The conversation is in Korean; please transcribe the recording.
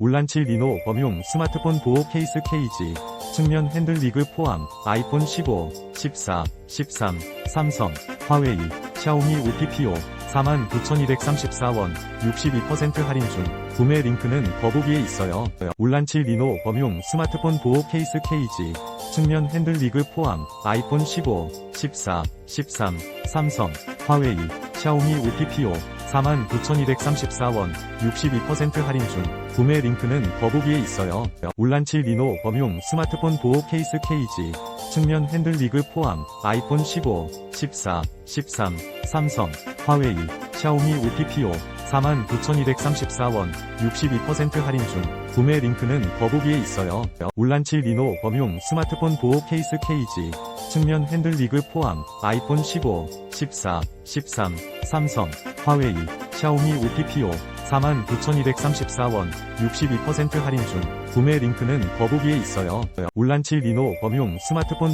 울란칠 리노 범용 스마트폰 보호 케이스 케이지, 측면 핸들 리그 포함, 아이폰 15, 14, 13, 삼성, 화웨이, 샤오미 OPPO, 49,234원, 62% 할인 중, 구매 링크는 더보기에 있어요. 울란칠 리노 범용 스마트폰 보호 케이스 케이지, 측면 핸들 리그 포함, 아이폰 15, 14, 13, 삼성, 화웨이, 샤오미 OPPO, 49,234원, 62% 할인 중, 구매 링크는 더보기에 있어요. 울란칠 리노 범용 스마트폰 보호 케이스 케이지, 측면 핸들 리그 포함, 아이폰 15, 14, 13, 삼성, 화웨이, 샤오미 OPPO, 49,234원, 62% 할인 중, 구매 링크는 더보기에 있어요. 울란칠 리노 범용 스마트폰 보호 케이스 케이지, 측면 핸들 리그 포함, 아이폰 15, 14, 13, 삼성, 화웨이, 샤오미 OPPO, 49,234원, 62% 할인 중, 구매 링크는 더보기에 있어요. 울란칠 리노 범용 스마트폰